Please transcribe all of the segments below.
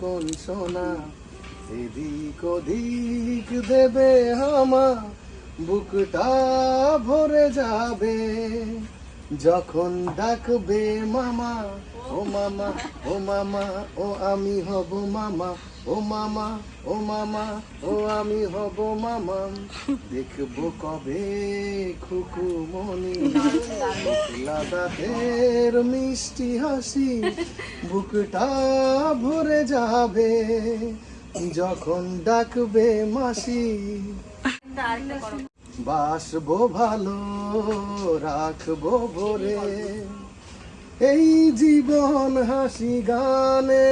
কোন সোনা এদিক ওদিক দেবে হামা, বুকটা ভরে যাবে। যখন ডাকবে মামা, ও মামা ও মামা, ও আমি হব মামা। ও মামা ও মামা, ও আমি হব মামা। দেখব কবে খুকু মনি লাদাতের মিষ্টি হাসি বুকটা ভরে যাবে। যখন ডাকবে মাসি, বাসবো ভালো, রাখব ভরে। এই জীবন হাসি গানে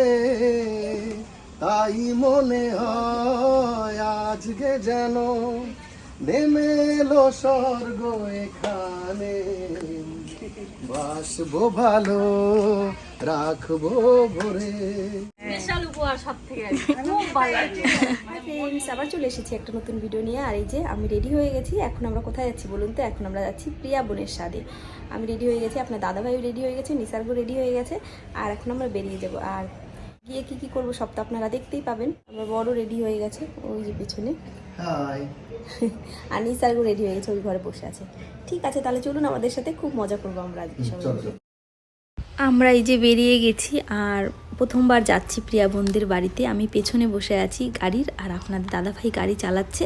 তাই মনে হয় আজকে যেন নেমে এলো স্বর্গ এখানে। বাসবো ভালো রাখব ভরে। বিশাল উপহার সব থেকে আবার চলে এসেছি একটা নতুন ভিডিও নিয়ে। আর এই যে আমি রেডি হয়ে গেছি। এখন আমরা কোথায় যাচ্ছি বলুন তো? এখন আমরা যাচ্ছি প্রিয়া বোনের সাথে আমি রেডি হয়ে গেছি। আপনার দাদাভাইও রেডি হয়ে গেছে নিসার্গও রেডি হয়ে গেছে। আর এখন আমরা বেরিয়ে যাব। আর গিয়ে কি কি করব সব তো আপনারা দেখতেই পাবেন। আমার বড় রেডি হয়ে গেছে ওই যে পিছনে। হাই আর নিসার্গও রেডি হয়ে গেছে ওই ঘরে বসে আছে। ঠিক আছে তাহলে চলুন আমাদের সাথে খুব মজা করব আমরা আজকে সবাই আমরা এই যে বেরিয়ে গেছি আর প্রথমবার যাচ্ছি প্রিয়া বোনদের বাড়িতে। আমি পেছনে বসে আছি গাড়ির আর আপনাদের দাদাভাই গাড়ি চালাচ্ছে।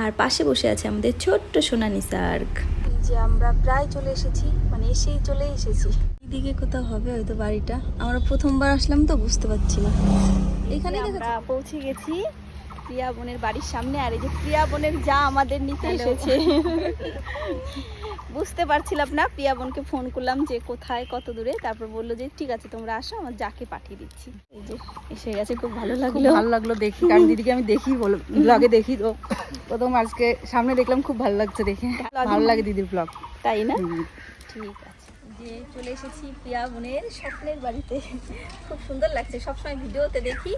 আর পাশে বসে আছে আমাদের ছোট্ট সোনা নিসার্গ। এই যে আমরা প্রায় চলে এসেছি মানে এসেই চলে এসেছি। এদিকে কোথাও হবে হয়তো বাড়িটা। আমরা প্রথমবার আসলাম তো বুঝতে পারছি না। এখানে আমরা পৌঁছে গেছি প্রিয়া বোনের বাড়ির সামনে আর এই যে প্রিয়া বোনের যা আমাদের নিতে এসেছে। বুঝতে পারছিলাম না প্রিয়া বোনকে ফোন করলাম যে কোথায় কত দূরে। তারপর বলল যে ঠিক আছে তোমরা আসো আমার যাকে পাঠিয়ে দিচ্ছি। এই যে এসে গেছে খুব ভালো লাগল। ভালো লাগল দেখি কারণ দিদিকে আমি দেখি বলো ব্লগে দেখি তো। প্রথম আজকে সামনে দেখলাম খুব ভালো লাগছে দেখে। ভালো লাগে দিদির ব্লগ তাই না? ঠিক আছে। যে চলে এসেছি প্রিয়া বোনের স্বপ্নের বাড়িতে। খুব সুন্দর লাগছে, সবসময় ভিডিওতে দেখি।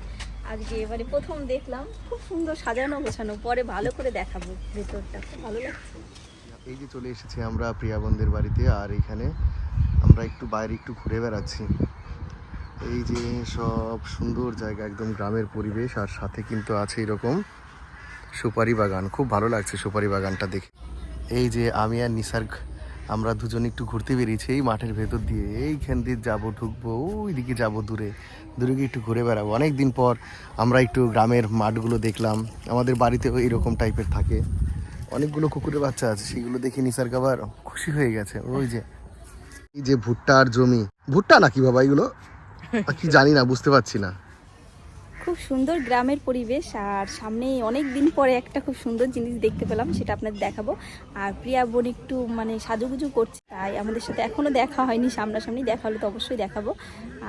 আজকে এবারে প্রথম দেখলাম, খুব সুন্দর সাজানো গোছানো, পরে ভালো করে দেখাবো ভেতরটা, খুব ভালো লাগছে। এই যে চলে এসেছি আমরা প্রিয়া বোনদের বাড়িতে, আর এখানে আমরা একটু বাইরে একটু ঘুরে বেড়াচ্ছি। এই যে সব সুন্দর জায়গা, একদম গ্রামের পরিবেশ, আর সাথে কিন্তু আছে এরকম সুপারি বাগান। খুব ভালো লাগছে সুপারি বাগানটা দেখে। এই যে আমি আর নিসার্গ আমরা দুজন একটু ঘুরতে বেরিয়েছি এই মাঠের ভেতর দিয়ে। এইখান দিয়ে যাব, ঢুকবো, ওইদিকে যাব দূরে। দূরে গিয়ে একটু ঘুরে বেড়াবো। অনেক দিন পর আমরা একটু গ্রামের মাঠগুলো দেখলাম। আমাদের বাড়িতেও এরকম টাইপের থাকে। অনেকগুলো কুকুরের বাচ্চা আছে, সেগুলো দেখে নিসার্গ আবার খুশি হয়ে গেছে। ওই যে, এই যে ভুট্টার জমি। ভুট্টা নাকি বাবা এগুলো? কি জানি না, বুঝতে পারছি না। খুব সুন্দর গ্রামের পরিবেশ, আর সামনে অনেক দিন পরে একটা খুব সুন্দর জিনিস দেখতে পেলাম, সেটা আপনাদের দেখাবো। আর প্রিয়া বোন একটু মানে সাজুগুজু করছে, তাই আমাদের সাথে এখনও দেখা হয়নি, সামনাসামনি দেখা হলে তো অবশ্যই দেখাবো।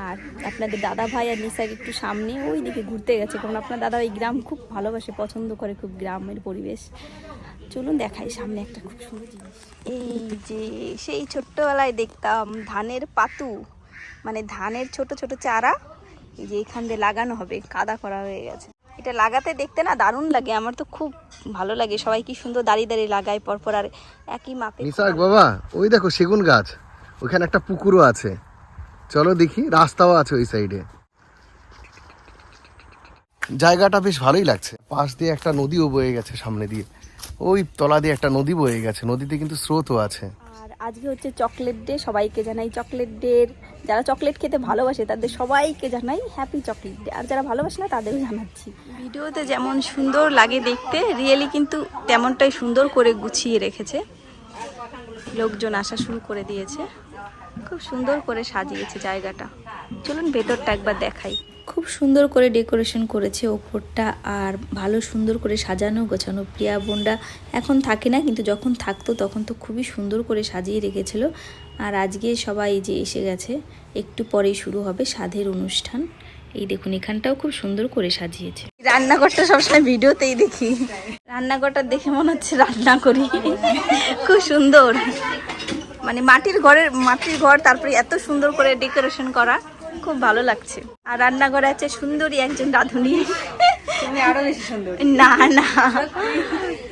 আর আপনাদের দাদা ভাই আর নিসার একটু সামনে, ওই দিকে ঘুরতে গেছে, কারণ আপনার দাদা ওই গ্রাম খুব ভালোবাসে, পছন্দ করে খুব গ্রামের পরিবেশ। চলুন দেখাই সামনে একটা খুব সুন্দর জিনিস। এই যে সেই ছোট্টবেলায় দেখতাম ধানের পাতু মানে ধানের ছোট ছোট চারা এই যে এখান দিয়ে লাগানো হবে, কাদা করা হয়ে গেছে। এটা লাগাতে দেখতে না দারুণ লাগে, আমার তো খুব ভালো লাগে। সবাই কি সুন্দর দাঁড়িয়ে দাঁড়িয়ে লাগায় পরপর, আর একই মাপে নিসার্গ বাবা, ওই দেখো সেগুন গাছ ওখানে একটা পুকুরও আছে। চলো দেখি, রাস্তাও আছে ওই সাইডে জায়গাটা বেশ ভালোই লাগছে। পাশ দিয়ে একটা নদীও বয়ে গেছে সামনে দিয়ে। ওই তলা দিয়ে একটা নদী বয়ে গেছে, নদীতে কিন্তু স্রোতও আছে। আজকে হচ্ছে চকলেট ডে, সবাইকে জানাই চকলেট ডে যারা চকলেট খেতে ভালোবাসে, তাদের সবাইকে জানাই হ্যাপি চকলেট ডে আর যারা ভালোবাসে না, তাদেরও জানাচ্ছি। ভিডিওতে যেমন সুন্দর লাগে দেখতে রিয়েলি কিন্তু তেমনটাই সুন্দর করে গুছিয়ে রেখেছে। লোকজন আসা শুরু করে দিয়েছে। খুব সুন্দর করে সাজিয়েছে জায়গাটা। চলুন ভেতরটা একবার দেখাই। খুব সুন্দর করে ডেকোরেশন করেছে ওপরটা আর ভালো সুন্দর করে সাজানো, গোছানো। প্রিয়া বোনরা এখন থাকে না, কিন্তু যখন থাকতো তখন তো খুবই সুন্দর করে সাজিয়ে রেখেছিল। আর আজকে সবাই যে এসে গেছে, একটু পরেই শুরু হবে সাধের অনুষ্ঠান। এই দেখুন, এখানটাও খুব সুন্দর করে সাজিয়েছে। রান্নাঘরটা সবসময় ভিডিওতেই দেখি। রান্নাঘরটা দেখে মনে হচ্ছে রান্না করি। খুব সুন্দর। মানে মাটির ঘরের, মাটির ঘর, তারপরে এত সুন্দর করে ডেকোরেশন করা। খুব ভালো লাগছে। আর রান্নাঘরে আছে সুন্দরী একজন রাঁধুনি। তুমি আরও বেশি সুন্দর। না না।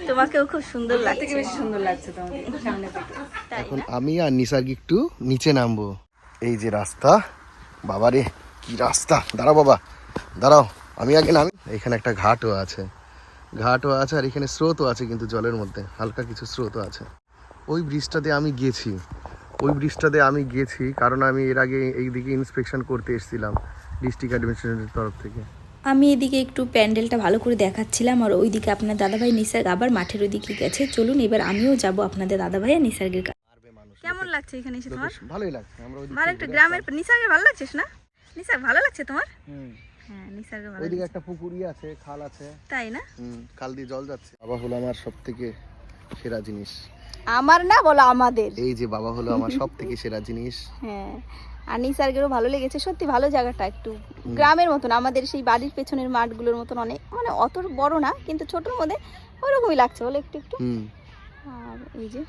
তোমাকেও খুব সুন্দর থেকে লাগছে। বেশি সুন্দর লাগছে তোমাকে সামনে থেকে। এখন আমি আর নিসার্গ একটু নিচে নামবো। এই যে রাস্তা। বাবারে কি রাস্তা। দাঁড়া বাবা। দাঁড়াও। আমি আগে নামি। এখানে একটা ঘাটও আছে। ঘাটও আছে আর এখানে স্রোতও আছে কিন্তু জলের মধ্যে। হালকা কিছু স্রোতও আছে। ওই ব্রিজটাতে আমি গেছি। ওই ব্রিজটাতে আমি গেছি কারণ আমি এর আগে এইদিকে ইন্সপেকশন করতে এসেছিলাম ডিস্ট্রিক্ট অ্যাডমিনিস্ট্রেশনের তরফ থেকে। আমি এদিকে একটু প্যান্ডেলটা ভালো করে দেখাচ্ছিলাম আর ওইদিকে আপনার দাদাভাই নিসার্গ আবার মাঠের ওইদিকে গেছে। চলুন এবার আমিও যাব আপনাদের দাদাভাই আর নিসার্গের কাছে। কেমন লাগছে এখানে এসে তোমার? ভালোই লাগছে আমরা ওইদিক ভালো একটা গ্রামের নিসার্গে ভালো লাগছে না? নিসার্গ ভালো লাগছে তোমার? হুম। হ্যাঁ নিসার্গে ভালো ওইদিকে একটা পুকুরই আছে খাল আছে। তাই না? হুম খাল দিয়ে জল যাচ্ছে। বাবা হলো আমার সব থেকে সেরা জিনিস। আমার না বলো আমাদের। এই যে বাবা হলো আমার সব থেকে সেরা জিনিস। হ্যাঁ আর নিসার্গেরও ভালো লেগেছে। সত্যি ভালো জায়গাটা একটু গ্রামের মতন আমাদের সেই বাড়ির পেছনের মাঠগুলোর মতন অনেক মানে অত বড় না কিন্তু ছোটোর মধ্যে ওরকমই লাগছে বলে একটু একটু। আর এই যে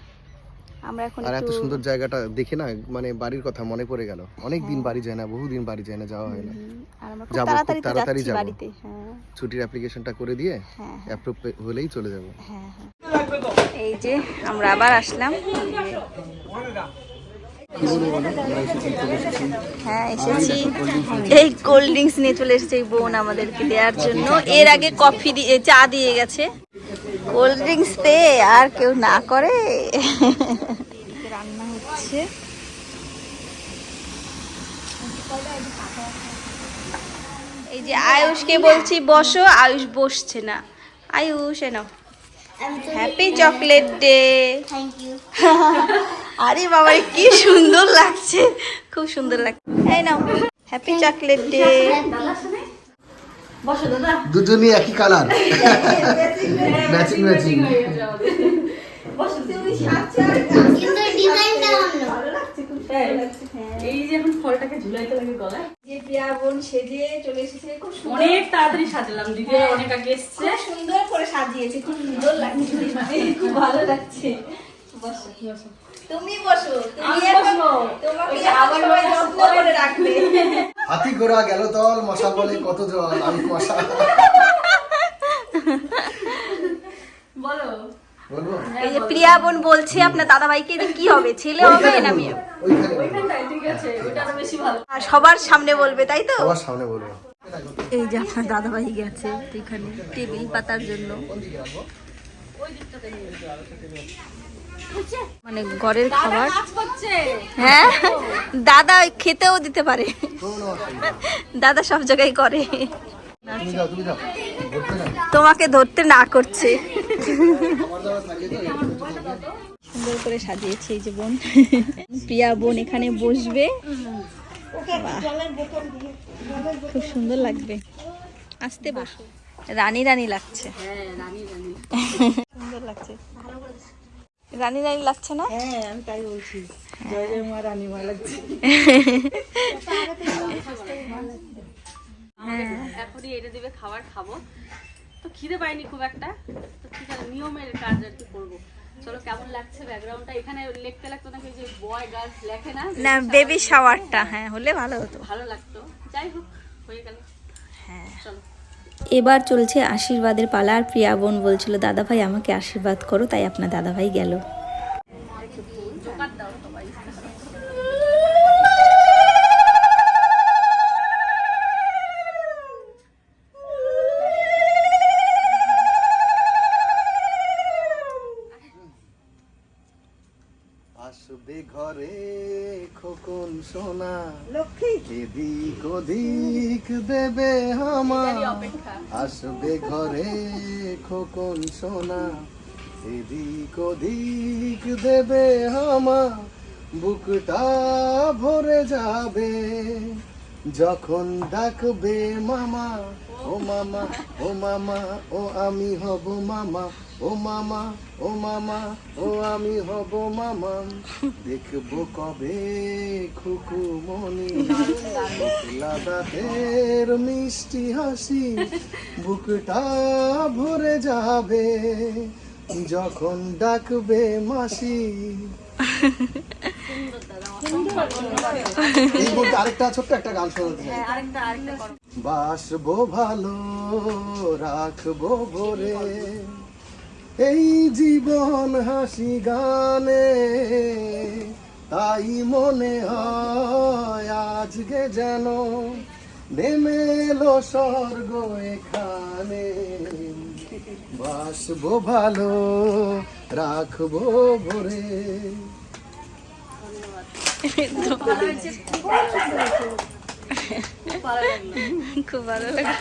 আমরা এখন আর এত সুন্দর জায়গাটা দেখে না মানে বাড়ির কথা মনে পড়ে গেল। অনেক দিন বাড়ি যায় না বহুদিন বাড়ি যায় না যাওয়া হয় না। হুম, আর আমরা খুব তাড়াতাড়ি তো তাড়াতাড়ি যাচ্ছি বাড়িতে হ্যাঁ। ছুটির অ্যাপ্লিকেশনটা করে দিয়ে হ্যাঁ অ্যাপ্রুভ হলেই চলে যাব। হ্যাঁ হ্যাঁ। এই যে আমরা আবার আসলাম। হ্যাঁ এসেছি। এই কোল্ড ড্রিঙ্কস নিয়ে চলে এসেছে এই বোন আমাদেরকে দেওয়ার জন্য। এর আগে কফি দিয়ে চা দিয়ে গেছে। কোল্ড ড্রিঙ্কস পেয়ে আর কেউ না করে। রান্না হচ্ছে। এই যে আয়ুষকে বলছি, বসো। আয়ুষ বসছে না। আয়ুষ এনো হ্যাপি চকলেট ডে আরে বাবা কি সুন্দর লাগছে। খুব সুন্দর লাগছে। এই নাও হ্যাপি চকলেট ডে দুজনই একই কালার ম্যাচিং ম্যাচিং কিন্তু ডিজাইনটা অন্য এই যে এখন ফলটাকে ঝুলাইতে লাগে গলায়। যে প্রিয়া বোন সেজে চলে এসেছে খুব সুন্দর। অনেক তাড়াতাড়ি সাজালাম দিদি অনেক আগে এসছে। সুন্দর করে সাজিয়েছে খুব সুন্দর লাগছে খুব ভালো লাগছে। বসো তুমি বসো তুমি এখন- তোমাকে আবার আবার যত্ন করে রাখবে। হাতি ঘোড়া গেল তল মশা বলে কত জল আমি মশা। বলো। এই যে প্রিয়া বোন বলছে আপনার দাদা ভাইকে কি হবে ছেলে হবে না মেয়ে? ওইখানে বলব। ওইখানটায় ঠিক আছে ওইটা আরও বেশি ভালো। আর সবার সামনে বলবে তাই তো? সবার সামনে বলব। এই যে আপনার দাদা ভাই গেছে এখানে টেবিল পাতার জন্য। মানে ঘরের খাবার। হ্যাঁ দাদা খেতেও দিতে পারে। দাদা সব জায়গায় করে। তোমাকে ধরতে না করছে। সুন্দর করে সাজিয়েছে এই যে বোন। প্রিয়া বোন এখানে বসবে। বাহ, খুব সুন্দর লাগবে। আসতে বসো। রানী রানী লাগছে। সুন্দর লাগছে। রানী রানী লাগছে না? হ্যাঁ আমি তাই বলছি। জয় জয় মা রানী মা লাগছে। এখনই এটা দিবে খাবার খাব। তো খিদে পাইনি খুব একটা। তো ঠিক আছে নিয়মের কাজ আর কি করব। চলো কেমন লাগছে ব্যাকগ্রাউন্ডটা? এখানে লিখতে লাগতো নাকি যে বয় গার্লস লেখে না? না বেবি শাওয়ারটা হ্যাঁ হলে ভালো হতো। ভালো লাগতো। যাই হোক হয়ে গেল। হ্যাঁ। চলো। এবার চলছে আশীর্বাদের পালা আর প্রিয়া বোন বলছিল দাদা ভাই আমাকে আশীর্বাদ করো। তাই আপনার দাদা ভাই গেল আসবে ঘরে খোকন সোনা। এদিক ওদিক দেবে হামা আসবে ঘরে খোকন সোনা। এদিক ওদিক দেবে হামা বুকটা ভরে যাবে। যখন ডাকবে মামা ও মামা ও মামা, ও আমি হব মামা, ও মামা ও মামা, ও আমি হব মামা। দেখব কবে খুকু মনি লাদাতের মিষ্টি হাসি বুকটা ভরে যাবে। যখন ডাকবে মাসি। এই বলতে আরেকটা ছোট্ট একটা গান শোনাতে চাই। বাসবো ভালো রাখব ভরে। এই জীবন হাসি গানে তাই মনে হয় আজকে যেন নেমে এলো স্বর্গ এখানে। বাসবো ভালো রাখব ভরে। খুব ভালো লাগে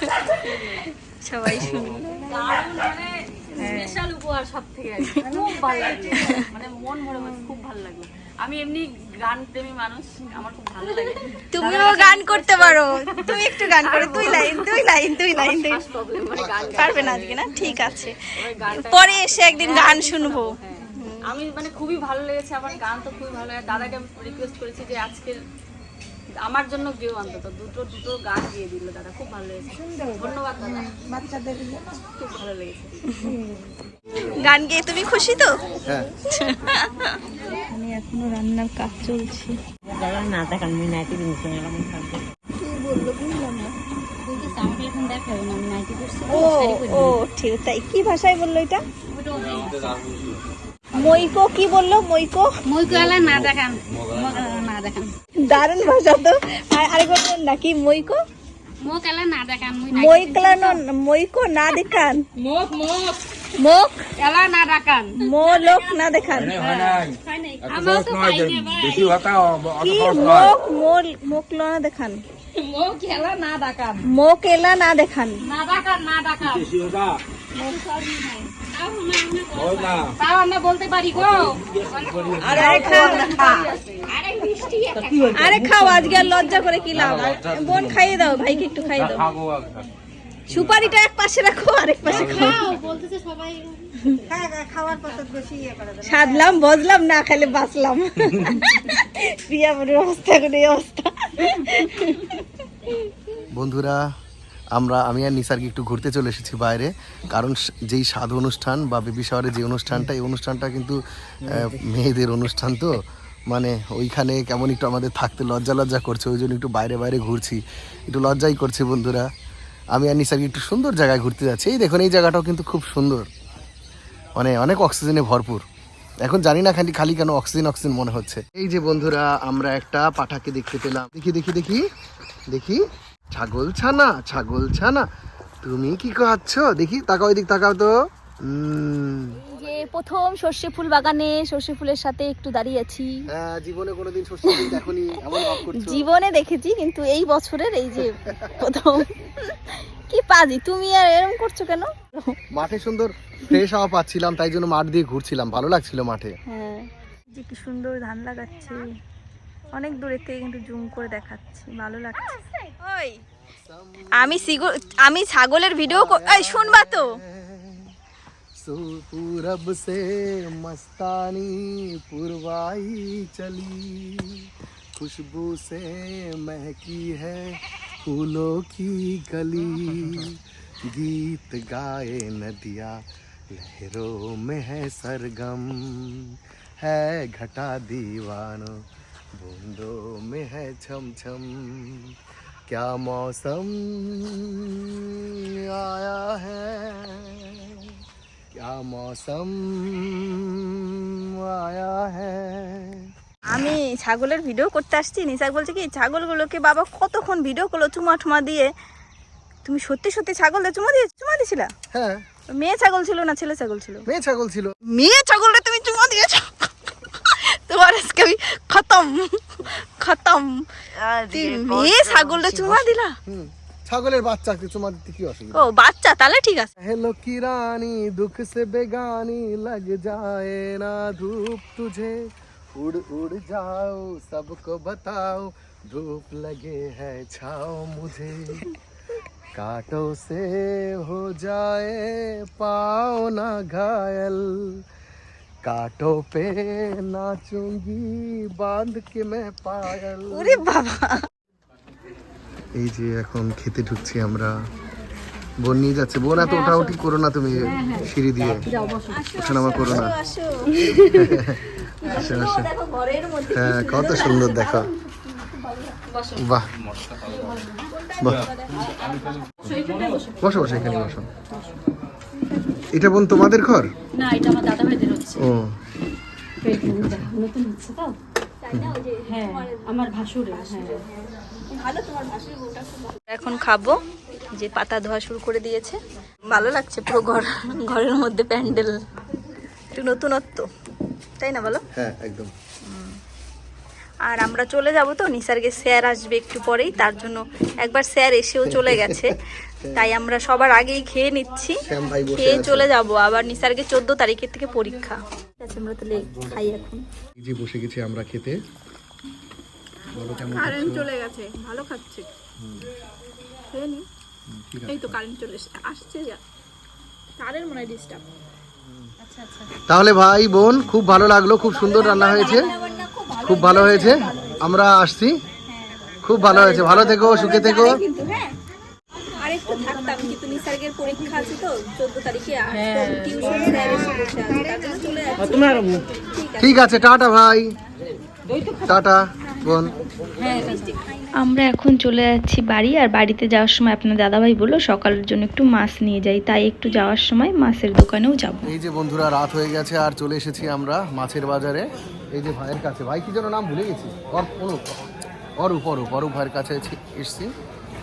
সবাই শুনলো দারুণ মানে স্পেশাল উপহার সব থেকে খুব ভালো লাগল মানে মন ভরে খুব ভালো লাগল আমি এমনি গান প্রেমী মানুষ আমার খুব ভালো লাগে তুমিও গান করতে পারো। তুমি একটু গান করো দুই লাইন দুই লাইন। দুই লাইন মানে গান পারবে না আজকে না? ঠিক আছে। ওই পরে এসে একদিন গান শুনব। আমি মানে খুবই ভালো লেগেছে আমার গান তো খুবই ভালো লাগে। দাদাকে রিকোয়েস্ট করেছি যে আজকের আমার জন্য কেউ অন্তত দুটো দুটো গান দিয়ে দিল দাদা খুব ভালো লেগেছে। ধন্যবাদ দাদা। বাচ্চাদের খুব ভালো লেগেছে। গান গেয়ে তুমি খুশি তো? হ্যাঁ। আমি এখনও রান্নার কাজ চলছে। ও ও ঠিক তাই কি ভাষায় বলল এটা? মইকো কি বলল মইকো মুইকুয়ালা না দেখান না দেখান দারুণ ভাষা তো আর আরেকবার বলুন না কি মইকো মুখ এলা না দেখান মুই মইকো না দেখান মুখ মুখ মোক এলা না দেখান মো লোক না দেখান আমার তো পাই না বেশি হতা কি মোক মোল মোক লো না দেখান মুখ এলা না দেখান মোক এলা না দেখান না দেখান না দেখান হয় তাও আমরা বলতে পারি গো। আরে খাও। আজকে আর লজ্জা করে কি লাভ? বোন খাইয়ে দাও ভাইকে একটু খাইয়ে দাও। সুপারিটা এক পাশে রাখো আরেক পাশে খাও। বলতেছে সাধলাম বজলাম না খেলে বাঁচলাম। প্রিয়া মনের অবস্থা করে এই অবস্থা। বন্ধুরা আমরা, আমি আর নিসার্গে একটু ঘুরতে চলে এসেছি বাইরে। কারণ যেই সাধু অনুষ্ঠান বা বেবি শহরে যে অনুষ্ঠানটা, এই অনুষ্ঠানটা কিন্তু মেয়েদের অনুষ্ঠান তো। মানে ওইখানে কেমন একটু আমাদের থাকতে লজ্জা লজ্জা করছে, ওই জন্য একটু বাইরে বাইরে ঘুরছি। একটু লজ্জাই করছে বন্ধুরা। আমি আর নিসার্গে একটু সুন্দর জায়গায় ঘুরতে যাচ্ছি। এই দেখুন, এই জায়গাটাও কিন্তু খুব সুন্দর। মানে অনেক অক্সিজেনে ভরপুর। এখন জানি না খালি খালি কেন অক্সিজেন অক্সিজেন মনে হচ্ছে। এই যে বন্ধুরা, আমরা একটা পাঠাকে দেখতে পেলাম। দেখি দেখি দেখি। দেখি। ছাগল ছানা ছাগল ছানা। তুমি কি খাচ্ছ? দেখি তাকাও এদিক তাকাও তো। যে প্রথম সর্ষে ফুল বাগানে সর্ষে ফুলের সাথে একটু দাঁড়িয়ে আছি। হ্যাঁ, জীবনে কোনোদিন শস্য ফুল দেখনি এমন ভাব করছ। জীবনে দেখেছি কিন্তু এই বছরের এই যে প্রথম। কি পাজি তুমি আর এরকম করছ কেন? মাঠে সুন্দর ফ্রেশ হাওয়া পাচ্ছিলাম তাই জন্য মাঠ দিয়ে ঘুরছিলাম। ভালো লাগছিল মাঠে। হ্যাঁ। যে কি সুন্দর ধান লাগাচ্ছে। অনেক দূরের থেকে কিন্তু জুম করে দেখাচ্ছি ভালো লাগছে। ওই আমি সিগো- আমি ছাগলের ভিডিও এই শুনবা তো सो पूरब से मस्तानी पुरवाई चली खुशबू से महकी है फूलों की गली गीत गाए नदिया लहरों में है सरगम है घटा दीवानो बूंदों में है छम छम क्या मौसम आया है क्या मौसम आया है আমি ছাগলের ভিডিও করতে আসছি নিসাক বলছে কি ছাগলগুলোকে বাবা কতক্ষণ ভিডিও করলো চুমা টুমা দিয়ে তুমি সত্যি সত্যি ছাগল চুমা দিয়ে চুমা দিয়েছিলা হ্যাঁ মেয়ে ছাগল ছিল না ছেলে ছাগল ছিল মেয়ে ছাগল ছিল মেয়ে ছাগলটা তুমি চুমা দিয়েছ তোমার আজকে আমি খতম খতম তুই মেয়ে ছাগলটা চুমা দিলা হুম ছাগলের বাচ্চাকে চুমা দিতে কি অসুবিধা ও বাচ্চা তাহলে ঠিক আছে हेलो की रानी दुख से बेगानी लग जाए ना धूप तुझे उड़ उड़ जाओ सबको बताओ धूप लगे है छाओ मुझे कांटों से हो जाए पाओ ना घायल काटो पे नाचूंगी বাঁধ के मैं পাগল अरे বাবা। এই যে এখন খেতে ঢুকছি আমরা। বোন নিয়ে যাচ্ছে। বোন এত ওঠাউটি করো না তুমি সিঁড়ি দিয়ে। ওখানে নামা করো না। হ্যাঁ কত সুন্দর দেখো। বাহ। বাহ। বসো বসো এখানে বসো। এটা বোন তোমাদের ঘর? না এটা আমার দাদা ভাইদের হচ্ছে। ও। নতুন হচ্ছে তো তাই না ওই যে হ্যাঁ আমার ভাসুরে হ্যাঁ। ভালো তোমার ভাসুর বউটা খুব এখন খাব যে পাতা ধোয়া শুরু করে দিয়েছে। ভালো লাগছে পুরো ঘর ঘরের মধ্যে প্যান্ডেল। একটু নতুনত্ব তাই না বলো? হ্যাঁ একদম। আর আমরা চলে যাব তো নিসার্গে স্যার আসবে একটু পরেই তার জন্য একবার স্যার এসেও চলে গেছে। তাই আমরা সবার আগেই খেয়ে নিচ্ছি। খেয়ে চলে যাব। আবার নিসার্গে চোদ্দ তারিখের থেকে পরীক্ষা। আমরা তাহলে খাই এখন। যে বসে গেছি আমরা খেতে। কারেন্ট চলে গেছে। ভালো খাচ্ছে। খেয়ে নি? এই তো কারেন্ট চলে আসছে যা। তারের মনে ডিস্টার্ব তাহলে ভাই বোন খুব ভালো লাগল। খুব সুন্দর রান্না হয়েছে। খুব ভালো হয়েছে। আমরা আসছি। খুব ভালো হয়েছে। ভালো থেকো সুখে থেকো কিন্তু হ্যাঁ আর একটু থাকতাম কিন্তু পরীক্ষা আছে তো চোদ্দ তারিখে টিউশন স্যার এসে বসে আছে তার জন্য চলে যাচ্ছি ঠিক আছে। টাটা ভাই। টাটা বোন। আমরা এখন চলে যাচ্ছি বাড়ি আর বাড়িতে যাওয়ার সময় আপনার দাদাভাই বলল সকালের জন্য একটু মাছ নিয়ে যাই তাই একটু যাওয়ার সময় মাছের দোকানেও যাব। এই যে বন্ধুরা রাত হয়ে গেছে আর চলে এসেছি আমরা মাছের বাজারে। এই যে ভাইয়ের কাছে। ভাই কি যেন নাম ভুলে গেছি। অর- অনুপ। অরূপ অরূপ। অরূপ ভাইয়ের কাছে এসে- এসছি।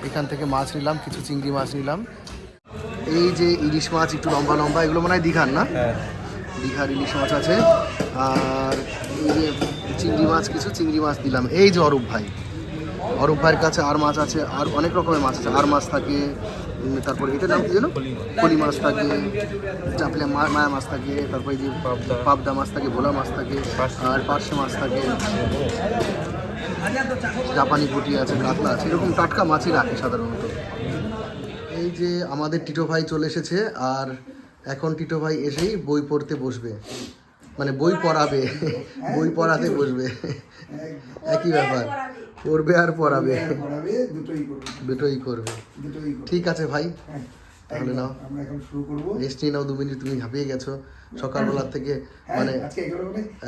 এখান থেকে মাছ নিলাম কিছু চিংড়ি মাছ নিলাম। এই যে ইলিশ মাছ একটু লম্বা লম্বা এগুলো মনে হয় দীঘার না? দীঘার ইলিশ মাছ আছে। আর এই যে চিংড়ি মাছ কিছু চিংড়ি মাছ দিলাম। এই যে অরূপ ভাই। অরূপ ভাইয়ের কাছে আর মাছ আছে আর অনেক রকমের মাছ আছে। আর মাছ থাকে তারপর এটার নাম কি যেন? কলি মাছ। থাকে চাপলে মা- মায়া মাছ থাকে তারপর এই যে পাবদা। মাছ থাকে ভোলা মাছ থাকে আর পার্শে মাছ থাকে। জাপানি পুটি আছে কাতলা আছে এরকম টাটকা মাছই রাখে সাধারণত। এই যে আমাদের টিটো ভাই চলে এসেছে আর এখন টিটো ভাই এসেই বই পড়তে বসবে। মানে বই পড়াবে বই পড়াতে বসবে। একই ব্যাপার পড়বে আর পড়াবে। পড়াবে দুটোই করবে। ঠিক আছে ভাই তাহলে নাও। আমরা এখন শুরু করব রেস্ট নিয়ে নাও দু মিনিট তুমি হাঁপিয়ে গেছো। সকালবেলার থেকে মানে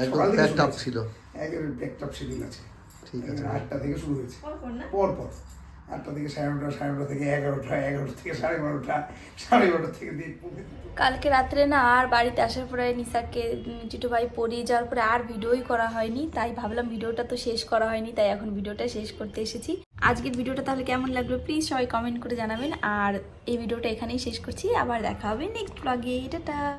একদম সকাল থেকে প্যাক শুরু টাপ হয়েছে। ছিল ঠিক আছে। আটটা থেকে শুরু হয়েছে। পর পর কালকে রাত্রে না আর বাড়িতে আসার পরে নিসারকে উম, চিটু ভাই পড়িয়ে যাওয়ার পরে আর ভিডিওই করা হয়নি তাই ভাবলাম ভিডিওটা তো শেষ করা হয়নি তাই এখন ভিডিওটা শেষ করতে এসেছি। আজকের ভিডিওটা তাহলে কেমন লাগল প্লিজ সবাই কমেন্ট করে জানাবেন আর এই ভিডিওটা এখানেই শেষ করছি আবার দেখা হবে নেক্সট ব্লগে টাটা।